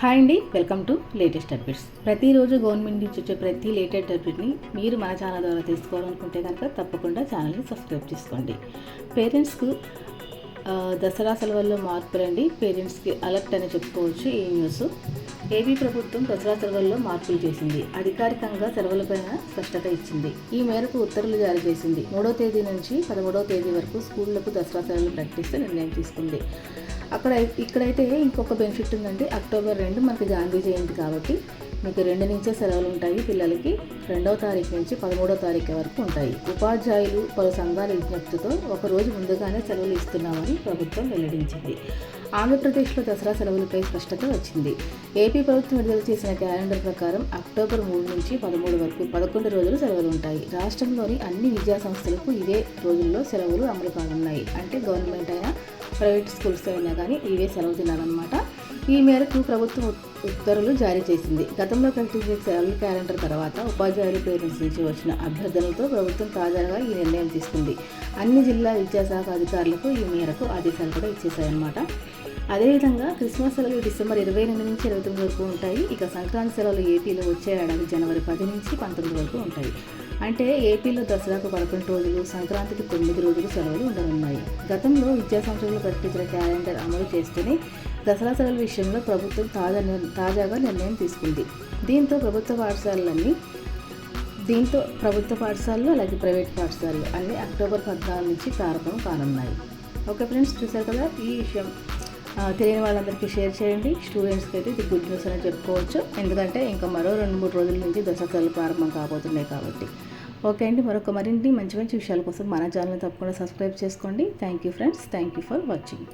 Hi అండి welcome to latest updates. ప్రతిరోజు government నుంచి వచ్చే ప్రతి లేటెస్ట్ అప్డేట్ని మీరు మన ఛానల్ ద్వారా తెలుసుకోవాలనుకుంటే కనుక తప్పకుండా ఛానల్ని సబ్స్క్రైబ్ చేసుకోండి. పేరెంట్స్కు దసరా సెలవుల్లో మార్పులండి. పేరెంట్స్కి అలర్ట్ అని చెప్పుకోవచ్చు ఈ న్యూస్. ఏపీ ప్రభుత్వం దసరా సెలవుల్లో మార్పులు చేసింది. అధికారికంగా సెలవులపైన స్పష్టత ఇచ్చింది. ఈ మేరకు ఉత్తర్వులు జారీ చేసింది. మూడో తేదీ నుంచి పదమూడవ తేదీ వరకు స్కూళ్ళకు దసరా సెలవులు ప్రకటిస్తే నిర్ణయం తీసుకుంది. అక్కడ ఇక్కడైతే ఇంకొక బెనిఫిట్ ఉందండి. అక్టోబర్ రెండు మనకి గాంధీ జయంతి కాబట్టి మీకు రెండు నుంచే సెలవులు ఉంటాయి. పిల్లలకి రెండవ తారీఖు నుంచి పదమూడవ తారీఖు వరకు ఉంటాయి. ఉపాధ్యాయులు పలు సంఘాల విజ్ఞప్తితో ఒకరోజు ముందుగానే సెలవులు ఇస్తున్నామని ప్రభుత్వం వెల్లడించింది. ఆంధ్రప్రదేశ్లో దసరా సెలవులపై స్పష్టత వచ్చింది. ఏపీ ప్రభుత్వం విడుదల చేసిన క్యాలెండర్ ప్రకారం అక్టోబర్ మూడు నుంచి పదమూడు వరకు పదకొండు రోజులు సెలవులు ఉంటాయి. రాష్ట్రంలోని అన్ని విద్యా సంస్థలకు ఇవే రోజుల్లో సెలవులు అమలు కానున్నాయి. అంటే గవర్నమెంట్ అయినా ప్రైవేట్ స్కూల్స్ అయినా కానీ ఇవే సెలవు తినాలన్నమాట. ఈ మేరకు ప్రభుత్వం ఉత్- ఉత్తర్వులు జారీ చేసింది. గతంలో ప్రకటించిన సెలవుల క్యాలెండర్ తర్వాత ఉపాధ్యాయుల పేరెంట్స్ నుంచి వచ్చిన అభ్యర్థనలతో ప్రభుత్వం తాజాగా ఈ నిర్ణయం తీసుకుంది. అన్ని జిల్లా విద్యాశాఖ అధికారులకు ఈ మేరకు ఆదేశాలు కూడా ఇచ్చేశాయన్నమాట. అదేవిధంగా క్రిస్మస్ సెలవులు డిసెంబర్ ఇరవై ఎనిమిది నుంచి ఇరవై తొమ్మిది వరకు ఉంటాయి. ఇక సంక్రాంతి సెలవులు ఏపీలో వచ్చే ఏడాది జనవరి పది నుంచి పంతొమ్మిది వరకు ఉంటాయి. అంటే ఏపీలో దసరాకు పదకొండు రోజులు సంక్రాంతికి తొమ్మిది రోజులు సెలవులు ఉండనున్నాయి. గతంలో విద్యా సంవత్సరంలో ప్రకటించిన క్యాలెండర్ అమలు చేస్తూనే దసరా సెలవుల విషయంలో ప్రభుత్వం తాజా తాజాగా నిర్ణయం తీసుకుంది. దీంతో ప్రభుత్వ పాఠశాలలన్నీ దీంతో ప్రభుత్వ పాఠశాలలు అలాగే ప్రైవేట్ పాఠశాలలు అన్నీ అక్టోబర్ పద్నాలుగు నుంచి ప్రారంభం కానున్నాయి. ఓకే ఫ్రెండ్స్ చూసారు కదా ఈ విషయం. తెలియని వాళ్ళందరికీ షేర్ చేయండి. స్టూడెంట్స్కి అయితే ఇది గుడ్ న్యూస్ అని చెప్పుకోవచ్చు. ఎందుకంటే ఇంకా మరో రెండు మూడు రోజుల నుంచి దసరా ప్రారంభం కాబోతున్నాయి కాబట్టి. ఓకే అండి మరొక మరిన్ని మంచి మంచి విషయాల కోసం మన ఛానల్ తప్పకుండా సబ్స్క్రైబ్ చేసుకోండి. Thank you friends thank you for watching